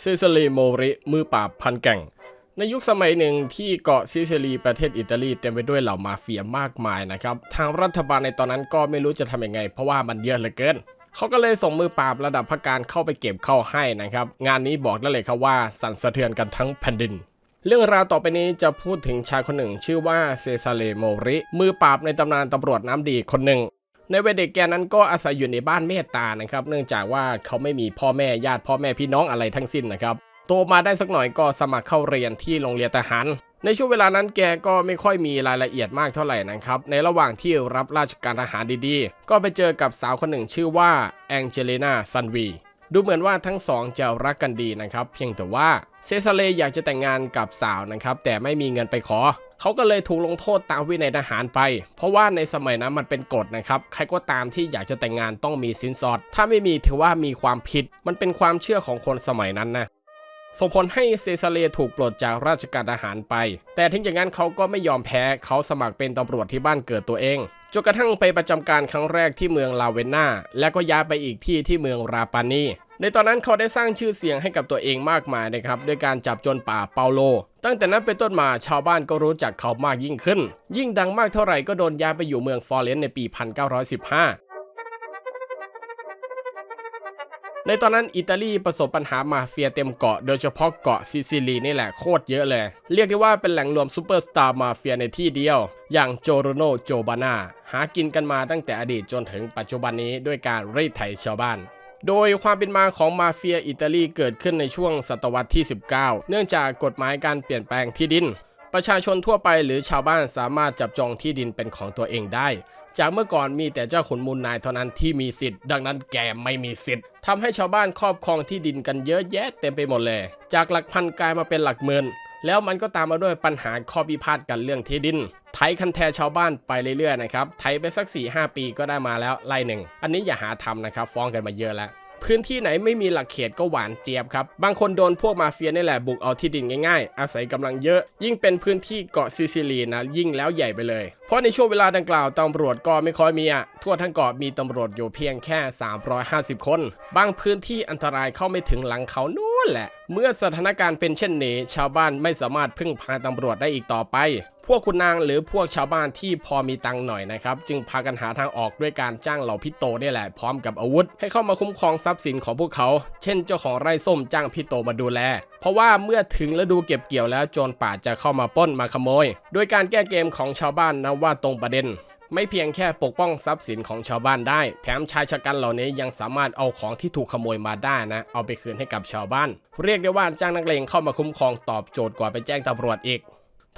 ซิซิลีโมริมือปราบพันแก่ง ในยุคสมัยหนึ่งที่เกาะซิซิลีประเทศอิตาลีเต็มไปด้วยเหล่ามาเฟียมากมายนะครับทางรัฐบาลในตอนนั้นก็ไม่รู้จะทำยังไง เพราะว่ามันเยอะเหลือเกินเขาก็เลยส่งมือปราบระดับพักการเข้าไปเก็บเข้าให้นะครับ งานนี้บอกได้เลยครับว่าสั่นสะเทือนกันทั้งแผ่นดิน เรื่องราวต่อไปนี้จะพูดถึงชายคนหนึ่ง ชื่อว่าเซซาเลโมริ มือปราบในตำนานตำรวจน้ำดีคนหนึ่ง ในวัยเด็กแกนั้นก็อาศัยอยู่ในบ้านเมตตานะครับ เนื่องจากว่าเขาไม่มีพ่อแม่ญาติพ่อแม่พี่น้องอะไรทั้งสิ้นนะครับโตมาได้สักหน่อยก็สมัครเข้าเรียนที่โรงเรียนทหารในช่วงเวลานั้นแกก็ไม่ค่อยมีรายละเอียดมากเท่าไหร่นะครับ ในระหว่างที่รับราชการทหารดีๆ ก็ไปเจอกับสาวคนหนึ่งชื่อว่าแองเจลินาซันวีดูเหมือนว่าทั้งสองจะรักกันดีนะครับ เพียงแต่ว่าเซซาเลอยากจะแต่งงานกับสาวนะครับ แต่ไม่มีเงินไปขอ เขาก็เลยถูกลงโทษตามวินัยทหารไป เพราะว่าในสมัยนั้นมันเป็นกฎนะครับ ใครก็ตามที่อยากจะแต่งงานต้องมีสินสอด ถ้าไม่มีถือว่ามีความผิด มันเป็นความเชื่อของคนสมัยนั้นนะส่งผลให้เซซาเลถูกปลดจากราชการทหารไป แต่ถึงอย่างนั้นเขาก็ไม่ยอมแพ้ เขาสมัครเป็นตำรวจที่บ้านเกิดตัวเอง จนกระทั่งไปประจำการครั้งแรกที่เมืองลาเวนนาและก็ย้ายไปอีกที่ที่เมืองราปานี ในตอนนั้นเขาได้สร้างชื่อเสียงให้กับตัวเองมากมายนะครับด้วยการจับโจนป่าเปาโล ตั้งแต่นั้นเป็นต้นมาชาวบ้านก็รู้จักเขามากยิ่งขึ้น ยิ่งดังมากเท่าไหร่ก็โดนย้ายไปอยู่เมืองฟลอเรนซ์ในปี 1915ในตอนนั้นอิตาลีประสบปัญหามาเฟียเต็มเกาะโดยเฉพาะเกาะซิซิลีนี่แหละโคตรเยอะเลย เรียกได้ว่าเป็นแหล่งรวมซูเปอร์สตาร์มาเฟียในที่เดียว อย่างโจโรโนโจบานาหากินกันมาตั้งแต่อดีตจนถึงปัจจุบันนี้ด้วยการรีดไถชาวบ้าน โดยความเป็นมาของมาเฟียอิตาลีเกิดขึ้นในช่วงศตวรรษที่ 19 เนื่องจากกฎหมายการเปลี่ยนแปลงที่ดิน ประชาชนทั่วไปหรือชาวบ้านสามารถจับจองที่ดินเป็นของตัวเองได้ จากเมื่อก่อนมีแต่เจ้าขุนมูลนายเท่านั้นที่มีสิทธิ์ ดังนั้นแกไม่มีสิทธิ์ทำให้ชาวบ้านครอบครองที่ดินกันเยอะแยะเต็มไปหมดเลย จากหลักพันกลายมาเป็นหลักหมื่นแล้วมันก็ตามมาด้วยปัญหาข้อพิพาทกันเรื่องที่ดิน ไถคันแทชาวบ้านไปเรื่อยๆนะครับไถไปสัก 4-5 ปีก็ได้มาแล้วไล่หนึ่งอันนี้อย่าหาทำนะครับฟ้องกันมาเยอะแล้วพื้นที่ไหนไม่มีหลักเขตก็หวานเจี๊ยบครับ บางคนโดนพวกมาเฟียนี่แหละบุกเอาที่ดินง่ายๆ อาศัยกำลังเยอะ ยิ่งเป็นพื้นที่เกาะซิซิลีนะ ยิ่งแล้วใหญ่ไปเลย เพราะในช่วงเวลาดังกล่าวตำรวจก็ไม่ค่อยมีอะทั่วทั้งเกาะมีตำรวจอยู่เพียงแค่ 350 คน บางพื้นที่อันตรายเข้าไม่ถึงหลังเขานูนแหละ เมื่อสถานการณ์เป็นเช่นนี้ ชาวบ้านไม่สามารถพึ่งพาตำรวจได้อีกต่อไป พวกคุณนางหรือพวกชาวบ้านที่พอมีตังหน่อยนะครับ จึงพากันหาทางออกด้วยการจ้างเหล่าพี่โตนี่แหละพร้อมกับอาวุธ ให้เข้ามาคุ้มครองทรัพย์สินของพวกเขา เช่นเจ้าของไร่ส้มจ้างพี่โตมาดูแล เพราะว่าเมื่อถึงฤดูเก็บเกี่ยวแล้วโจรป่าจะเข้ามาปล้นมาขโมย โดยการแก้เกมของชาวบ้านนะว่าตรงประเด็น ไม่เพียงแค่ปกป้องทรัพย์สินของชาวบ้านได้ แถมชายชะกันเหล่านี้ยังสามารถเอาของที่ถูกขโมยมาได้นะ เอาไปคืนให้กับชาวบ้าน เรียกได้ว่าจ้างนักเลงเข้ามาคุ้มครองตอบโจทย์กว่าไปแจ้งตำรวจอีก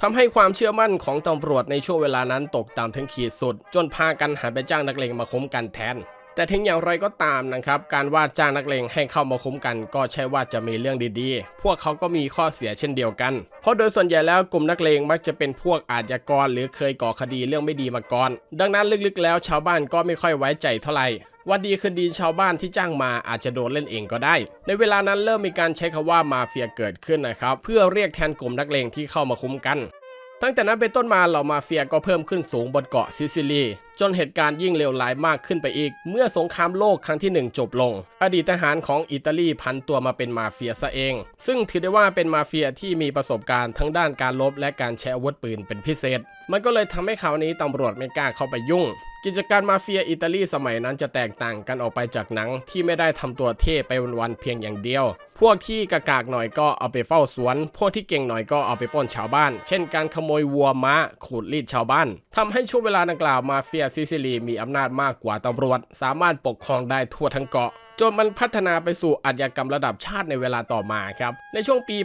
ทำให้ความเชื่อมั่นของตำรวจในช่วงเวลานั้นตกต่ำถึงขีดสุด จนพากันหันไปจ้างนักเลงมาคุ้มกันแทน แต่ถึงอย่างไรก็ตามนะครับการว่าจ้างนักเลงให้เข้ามาคุ้มกัน ก็ใช่ว่าจะมีเรื่องดีๆ พวกเขาก็มีข้อเสียเช่นเดียวกัน เพราะโดยส่วนใหญ่แล้วกลุ่มนักเลงมักจะเป็นพวกอาชญากร หรือเคยก่อคดีเรื่องไม่ดีมาก่อน ดังนั้นลึกๆ แล้วชาวบ้านก็ไม่ค่อยไว้ใจเท่าไหร่วันดีคืนดีชาวบ้านที่จ้างมาอาจจะโดนเล่นเองก็ได้ ในเวลานั้นเริ่มมีการใช้คำว่ามาเฟียเกิดขึ้นนะครับ เพื่อเรียกแทนกลุ่มนักเลงที่เข้ามาคุ้มกัน ตั้งแต่นั้นเป็นต้นมาเหล่ามาเฟียก็เพิ่มขึ้นสูงบนเกาะซิซิลี จนเหตุการณ์ยิ่งเลวร้ายมากขึ้นไปอีก เมื่อสงครามโลกครั้งที่หนึ่งจบลง อดีตทหารของอิตาลีพันตัวมาเป็นมาเฟียซะเอง ซึ่งถือได้ว่าเป็นมาเฟียที่มีประสบการณ์ทั้งด้านการลบและการใช้อาวุธปืนเป็นพิเศษ มันก็เลยทำให้คราวนี้ตำรวจไม่กล้าเข้าไปยุ่งกิจการมาเฟียอิตาลีสมัยนั้นจะแตกต่างกันออกไปจากหนังที่ไม่ได้ทำตัวเท่ไปวันๆเพียงอย่างเดียว พวกที่กากากหน่อยก็เอาไปเฝ้าสวน พวกที่เก่งหน่อยก็เอาไปป้นชาวบ้าน เช่นการขโมยวัวม้าขูดรีดชาวบ้านทำให้ช่วงเวลาดังกล่าวมาเฟียซิซิลีมีอำนาจมากกว่าตำรวจ สามารถปกครองได้ทั่วทั้งเกาะจนมันพัฒนาไปสู่อาชญากรรมระดับชาติในเวลาต่อมาครับ ในช่วงปี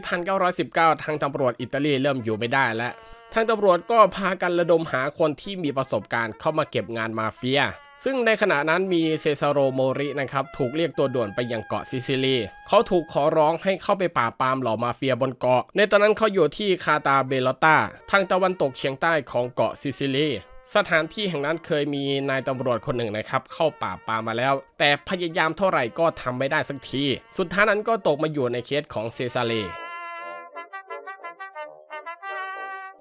1919 ทางตำรวจอิตาลีเริ่มอยู่ไม่ได้แล้ว ทางตำรวจก็พากันระดมหาคนที่มีประสบการณ์เข้ามาเก็บงานมาเฟีย ซึ่งในขณะนั้นมีเซซาโรโมรินะครับ ถูกเรียกตัวด่วนไปยังเกาะซิซิลี เขาถูกขอร้องให้เข้าไปปราปามเหล่ามาเฟียบนเกาะ ในตอนนั้นเขาอยู่ที่คาตาเบลตาทางตะวันตกเฉียงใต้ของเกาะซิซิลี สถานที่แห่งนั้นเคยมีนายตำรวจคนหนึ่งนะครับ เข้าป่าปามาแล้ว แต่พยายามเท่าไหร่ก็ทำไม่ได้สักที สุดท้ายนั้นก็ตกมาอยู่ในเคสของเซซาเล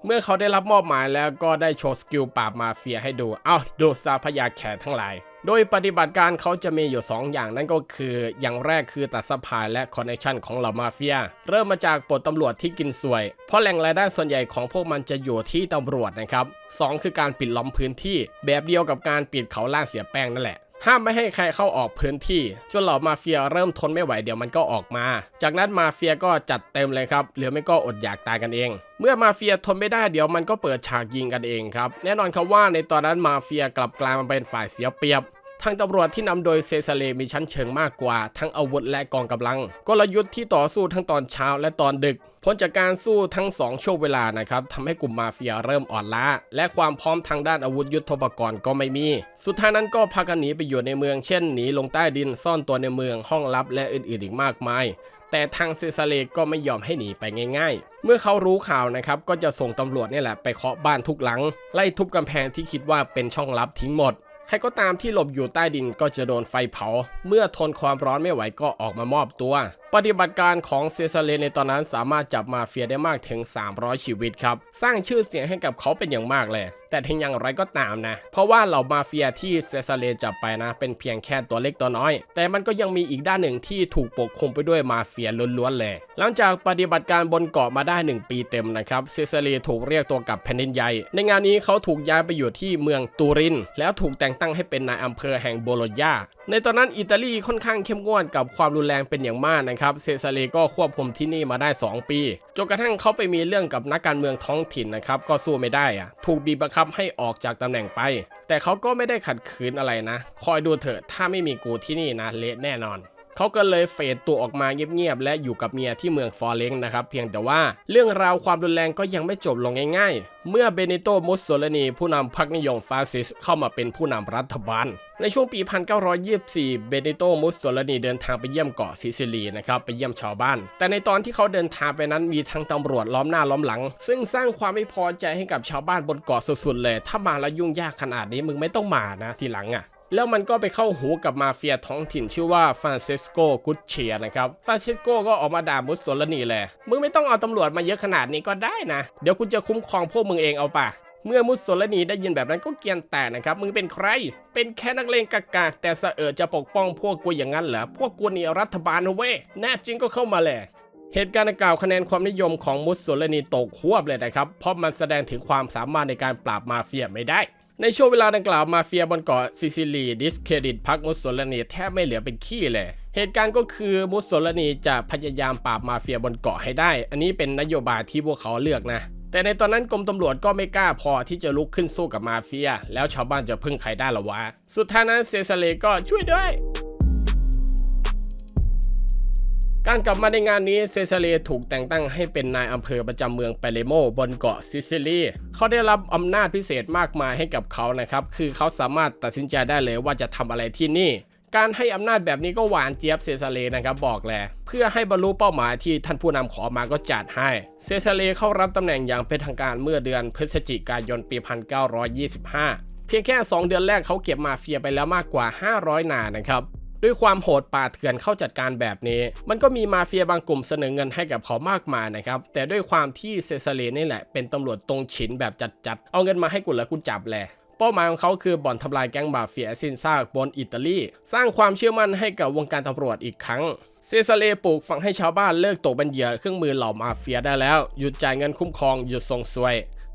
เมื่อเขาได้รับมอบหมายแล้วก็ได้โชว์สกิลปราบมาเฟียให้ดู เอาดูซาพยาแขกทั้งหลาย โดยปฏิบัติการเขาจะมีอยู่ 2 อย่างนั่นก็คือ อย่างแรกคือตัดสะพายและคอนเนคชันของเหล่ามาเฟีย เริ่มมาจากปลดตำรวจที่กินสวย เพราะแหล่งรายได้ส่วนใหญ่ของพวกมันจะอยู่ที่ตำรวจนะครับสองคือการปิดล้อมพื้นที่ แบบเดียวกับการปิดเขาล่าเสียแป้งนั่นแหละ ห้ามไม่ให้ใครเข้าออกพื้นที่ จนเหล่ามาเฟียเริ่มทนไม่ไหวเดี๋ยวมันก็ออกมา จากนั้นมาเฟียก็จัดเต็มเลยครับเหลือไม่ก็อดอยากตายกันเอง เมื่อมาเฟียทนไม่ได้เดี๋ยวมันก็เปิดฉากยิงกันเองครับแน่นอนครับว่าในตอนนั้นมาเฟียกลับกลายมาเป็นฝ่ายเสียเปรียบทางตำรวจที่นำโดยเซซาเลมีชั้นเชิงมากกว่า ทั้งอาวุธและกองกำลัง กลยุทธ์ที่ต่อสู้ทั้งตอนเช้าและตอนดึก ผลจากการสู้ทั้ง 2 ช่วงเวลานะครับทำให้กลุ่มมาเฟียเริ่มอ่อนล้า และความพร้อมทางด้านอาวุธยุทโธปกรณ์ก็ไม่มี สุดท้ายนั้นก็พากันหนีไปอยู่ในเมืองเช่นหนีลงใต้ดินซ่อนตัวในเมืองห้องลับและอื่นๆอีกมากมาย แต่ทางเซซาเลก็ไม่ยอมให้หนีไปง่ายๆ เมื่อเขารู้ข่าวนะครับก็จะส่งตำรวจนี่แหละไปเคาะบ้านทุกหลัง ไล่ทุบกำแพงที่คิดว่าเป็นช่องลับทิ้งหมด รก็ตามที่หลบอยู่ใต้ดินก็จะโดนไฟเผา เมื่อทนความร้อนไม่ไหวก็ออกมามอบตัว ปฏิบัติการของเซซาเลในตอนนั้นสามารถจับมาเฟียได้มากถึง 300 ชีวิตครับ สร้างชื่อเสียงให้กับเขาเป็นอย่างมากเลย แต่ถึงอย่างไรก็ตามนะ เพราะว่าเหล่ามาเฟียที่เซซาเลจับไปนะ เป็นเพียงแค่ตัวเล็กตัวน้อย แต่มันก็ยังมีอีกด้านหนึ่งที่ถูกปกคลุมไปด้วยมาเฟียล้วนๆเลย หลังจากปฏิบัติการบนเกาะมาได้ 1 ปีเต็มนะครับเซซาเลถูกเรียกตัวกลับแผ่นดินใหญ่ ในงานนี้เขาถูกย้ายไปอยู่ที่เมืองตูริน แล้วถูกแต่งตั้งให้เป็นนายอำเภอแห่งโบโลญาในตอนนั้นอิตาลีค่อนข้างเข้มงวดกับความรุนแรงเป็นอย่างมากนะครับเซซาเลก็ควบคุมที่นี่มาได้ 2 ปีจนกระทั่งเขาไปมีเรื่องกับนักการเมืองท้องถิ่นนะครับก็สู้ไม่ได้อะถูกบีบบังคับให้ออกจากตำแหน่งไป แต่เขาก็ไม่ได้ขัดขืนอะไรนะ คอยดูเถอะถ้าไม่มีกูที่นี่นะเละแน่นอน เขาก็เลยเฟดตัวออกมาเงียบๆและอยู่กับเมียที่เมืองฟอเรนต์นะครับเพียงแต่ว่าเรื่องราวความรุนแรงก็ยังไม่จบลงง่ายๆ เมื่อเบเนโตมุสโซลินีผู้นำพรรคนิยมฟาสซิสเข้ามาเป็นผู้นำรัฐบาล ในช่วงปี 1924 เบเนโตมุสโซลินีเดินทางไปเยี่ยมเกาะซิซิลีนะครับไปเยี่ยมชาวบ้าน แต่ในตอนที่เขาเดินทางไปนั้นมีทั้งตำรวจล้อมหน้าล้อมหลัง ซึ่งสร้างความไม่พอใจให้กับชาวบ้านบนเกาะสุดๆเลย ถ้ามาแล้วยุ่งยากขนาดนี้มึงไม่ต้องมานะทีหลังอะ แล้วมันก็ไปเข้าหูกับมาเฟียท้องถิ่นชื่อว่าฟรานซิสโกกุชเชียนะครับฟรานซิสโกก็ออกมาด่ามุสโซลินีเลยมึงไม่ต้องเอาตำรวจมาเยอะขนาดนี้ก็ได้นะ เดี๋ยวกูจะคุ้มครองพวกมึงเองเอาป่ะเมื่อมุสโซลนีได้ยินแบบนั้นก็เกียนแตกนะครับ มึงเป็นใคร เป็นแค่นักเลงกากาแต่สะเออจะปกป้องพวกกูอย่างนั้นเหรอ พวกกูนี่รัฐบาลเว้ยแน่จริงก็เข้ามาเลยเหตุการณ์กล่าวคะแนนความนิยมของมุสโซลนีตกควบเลยนะครับ เพราะมันแสดงถึงความสามารถในการปราบมาเฟียไม่ได้ ในช่วงเวลาดังกล่าวมาเฟียบนเกาะซิซิลีดิสเครดิตพรรคมุสโสลนีแทบไม่เหลือเป็นขี้เลย เหตุการณ์ก็คือมุสโสลนีจะพยายามปราบมาเฟียบนเกาะให้ได้ อันนี้เป็นนโยบายที่พวกเขาเลือกนะ แต่ในตอนนั้นกรมตำรวจก็ไม่กล้าพอที่จะลุกขึ้นสู้กับมาเฟีย แล้วชาวบ้านจะพึ่งใครได้หรอวะ สุดท้ายนั้นเซซาเลก็ช่วยด้วย การกลับมาในงานนี้เซซาเลถูกแต่งตั้งให้เป็นนายอำเภอประจำเมืองเปเลโมบนเกาะซิซิลีเขาได้รับอำนาจพิเศษมากมายให้กับเขานะครับ คือเขาสามารถตัดสินใจได้เลยว่าจะทำอะไรที่นี่ การให้อำนาจแบบนี้ก็หวานเจี๊ยบเซซาเลนะครับบอกแหละเพื่อให้บรรลุเป้าหมายที่ท่านผู้นำขอมาก็จัดให้ เซซาเลเข้ารับตำแหน่งอย่างเป็นทางการเมื่อเดือนพฤศจิกายนปี 1925 เพียงแค่ 2 เดือนแรกเขาเก็บมาเฟียไปแล้วมากกว่า 500 นายนะครับ ด้วยความโหดป่าเถื่อนเข้าจัดการแบบนี้ มันก็มีมาเฟียบางกลุ่มเสนอเงินให้กับเขามากมายนะครับ แต่ด้วยความที่เซซาเลนี่แหละ เป็นตำรวจตรงฉินแบบจัดๆ เอาเงินมาให้กูแล้วกูจับแหละเป้าหมายของเขาคือบ่อนทำลายแก๊งมาเฟียสิ้นซากบนอิตาลี สร้างความเชื่อมั่นให้กับวงการตำรวจอีกครั้งเซซาเลปลูกฝังให้ชาวบ้านเลิกตกเป็นเหยื่อเครื่องมือเหล่ามาเฟียได้แล้ว หยุดจ่ายเงินคุ้มครอง หยุดส่งสวย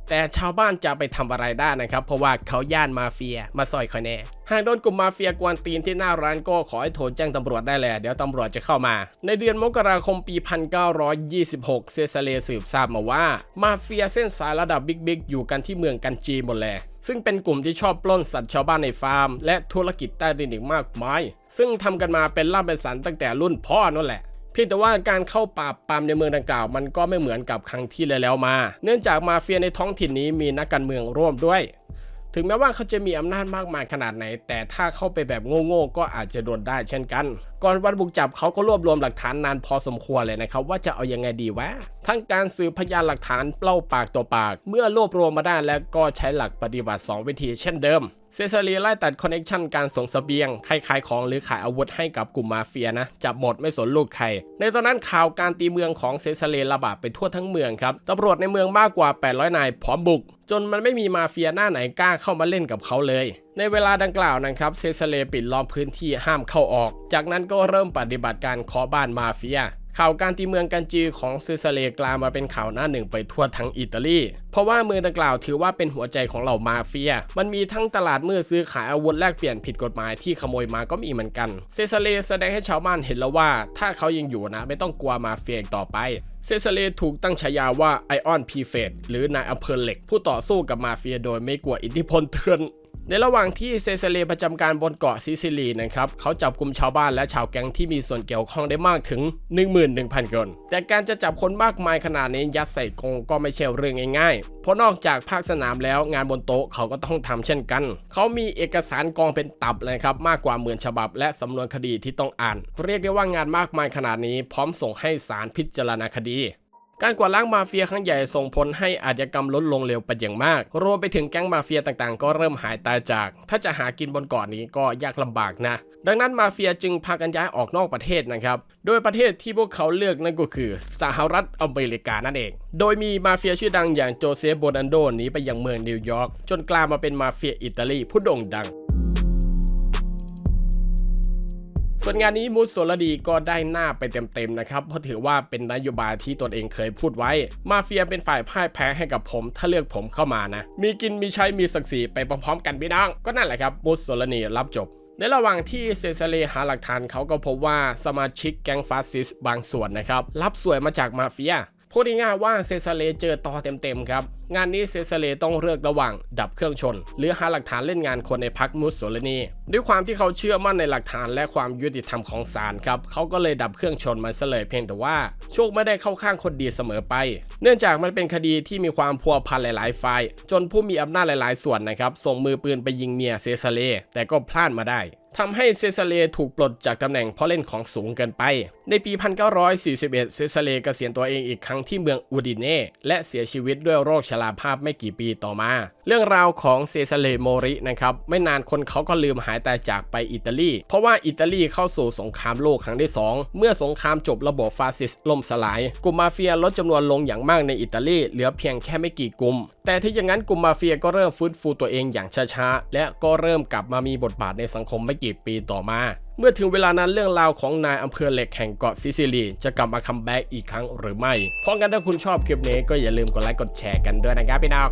แต่ชาวบ้านจะไปทำอะไรได้นะครับ เพราะว่าเขาย่านมาเฟียมาซอยคอยแน่ หากโดนกลุ่มมาเฟียกวนตีนที่หน้าร้านก็ขอให้โทรแจ้งตำรวจได้เลยเดี๋ยวตำรวจจะเข้ามา ในเดือนมกราคมปี 1926 เซซาเลสืบทราบมาว่า มาเฟียเส้นสายระดับบิ๊กๆอยู่กันที่เมืองกันจีหมดเลยซึ่งเป็นกลุ่มที่ชอบปล้นสัตว์ชาวบ้านในฟาร์ม และธุรกิจใต้ดินอีกมากมาย ซึ่งทำกันมาเป็นล่ำเป็นสันตั้งแต่รุ่นพ่อนั่นแหละ พียงแต่ว่าการเข้าปราบปรามในเมืองดังกล่าว มันก็ไม่เหมือนกับครั้งที่แล้วมา เนื่องจากมาเฟียในท้องถิ่นนี้มีนักการเมืองร่วมด้วย ถึงแม้ว่าเขาจะมีอำนาจมากมายขนาดไหน แต่ถ้าเข้าไปแบบโง่ๆก็อาจจะโดนได้เช่นกัน ก่อนวันบุกจับเขาก็รวบรวมหลักฐานนานพอสมควรเลยนะครับ ว่าจะเอายังไงดีวะทั้งการสืบพยานหลักฐานเล่าปากต่อปาก เมื่อรวบรวมมาได้แล้วก็ใช้หลักปฏิบัติ 2 วิธีเช่นเดิม เซซารีไล่ตัดคอนเนคชันการส่งสเสบียงใครขายของหรือขายอาวุธให้กับกลุ่มมาเฟียนะจับหมดไม่สนลูกใคร ในตอนนั้นข่าวการตีเมืองของเซซาเรระบาดไปทั่วทั้งเมืองครับตำรวจในเมืองมากกว่า 800 นายพร้อมบุก จนมันไม่มีมาเฟียหน้าไหนกล้าเข้ามาเล่นกับเขาเลย ในเวลาดังกล่าวนะครับเซซาเลปิดล้อมพื้นที่ห้ามเข้าออก จากนั้นก็เริ่มปฏิบัติการเคาะบ้านมาเฟีย ข่าวการตีเมืองกันจีของเซซาเลกลายมาเป็นข่าวหน้าหนึ่งไปทั่วทั้งอิตาลี เพราะว่าเมืองดังกล่าวถือว่าเป็นหัวใจของเหล่ามาเฟีย มันมีทั้งตลาดมืดซื้อขายอาวุธแลกเปลี่ยนผิดกฎหมายที่ขโมยมาก็มีเหมือนกันเซซาเลแสดงให้ชาวบ้านเห็นแล้วว่า ถ้าเขายังอยู่นะไม่ต้องกลัวมาเฟียอีกต่อไปเซซาเลถูกตั้งฉายาว่าไอออนพีเฟตหรือนายอำเภอเหล็ก ผู้ต่อสู้กับมาเฟียโดยไม่กลัวอิทธิพลเถื่อน ในระหว่างที่เซซาเลประจำการบนเกาะซิซิลีนะครับเขาจับกลุ่มชาวบ้านและชาวแก๊งที่มีส่วนเกี่ยวข้องได้มากถึง 11,000 คน แต่การจะจับคนมากมายขนาดนี้ยัดใส่กรงก็ไม่ใช่เรื่องง่ายๆ เพราะนอกจากภาคสนามแล้วงานบนโต๊ะเขาก็ต้องทำเช่นกัน เขามีเอกสารกองเป็นตับเลยครับมากกว่าหมื่นฉบับ และสำนวนคดีที่ต้องอ่าน เรียกได้ว่างานมากมายขนาดนี้พร้อมส่งให้ศาลพิจารณาคดี การกวาดล้างมาเฟียครั้งใหญ่ส่งผลให้อาชญากรรมลดลงเร็วเป็นอย่างมาก รวมไปถึงแก๊งมาเฟียต่างๆ ก็เริ่มหายตายจาก ถ้าจะหากินบนเกาะนนี้ก็ยากลำบากนะ ดังนั้นมาเฟียจึงพากันย้ายออกนอกประเทศนะครับ โดยประเทศที่พวกเขาเลือกนั่นก็คือสหรัฐอเมริกานั่นเอง โดยมีมาเฟียชื่อดังอย่างโจเซฟโบนันโดหนีไปยังเมืองนิวยอร์กจนกลายมาเป็นมาเฟียอิตาลีผู้โด่งดัง ส่วนงานนี้มูสโซลดีก็ได้หน้าไปเต็มๆนะครับ เพราะถือว่าเป็นนโยบายที่ตนเองเคยพูดไว้ มาเฟียเป็นฝ่ายพ่ายแพ้ให้กับผม ถ้าเลือกผมเข้ามานะ มีกินมีใช้มีศักดิ์ศรีไปพร้อมๆกันพี่น้อง ก็นั่นแหละครับมูสโซลนีรับจบในระหว่างที่เซซาเลหาหลักฐานเขาก็พบว่าสมาชิกแก๊งฟาสซิสต์บางส่วนนะครับ รับสวยมาจากมาเฟีย พูดง่ายๆว่าเซซาเลเจอต่อเต็มๆครับ งานนี้เซซาเลต้องเลือกระหว่าง ดับเครื่องชน หรือหาหลักฐานเล่นงานคนในพักมุสโสลินี ด้วยความที่เขาเชื่อมั่นในหลักฐานและความยุติธรรมของศาลครับเขาก็เลยดับเครื่องชนมันซะเลยเพียงแต่ว่าโชคไม่ได้เข้าข้างคนดีเสมอไป เนื่องจากมันเป็นคดีที่มีความพัวพันหลายๆฝ่ายจนผู้มีอำนาจหลาย ๆ ส่วนนะครับส่งมือปืนไปยิงเมียเซซาเลแต่ก็พลาดมาได้ ทำให้เซซาเลถูกปลดจากตำแหน่งเพราะเล่นของสูงเกินไป ในปี 1941 เซซาเลเกษียณตัวเองอีกครั้งที่เมืองอูดิเน่และเสียชีวิตด้วยโรคชราภาพไม่กี่ปีต่อมา เรื่องราวของเซซาเลโมรินะครับ ไม่นานคนเขาก็ลืมหายตายจากไปอิตาลี เพราะว่าอิตาลีเข้าสู่สงครามโลกครั้งที่ 2 เมื่อสงครามจบระบบฟาสซิสต์ล่มสลาย กลุ่มมาเฟียลดจำนวนลงอย่างมากในอิตาลีเหลือเพียงแค่ไม่กี่กลุ่ม แต่ที่อย่างนั้นกลุ่มมาเฟียก็เริ่มฟื้นฟูตัวเองอย่างช้าๆและก็เริ่มกลับมามีบทบาทในสังคมไม่กี่ปีต่อมา เมื่อถึงเวลานั้นเรื่องราวของนายอำเภอเหล็กแห่งเกาะซิซิลี จะกลับมาคัมแบ็กอีกครั้งหรือไม่ เพราะงั้นถ้าคุณชอบคลิปนี้ก็อย่าลืมกดไลค์กดแชร์กันด้วยนะครับพี่น้อง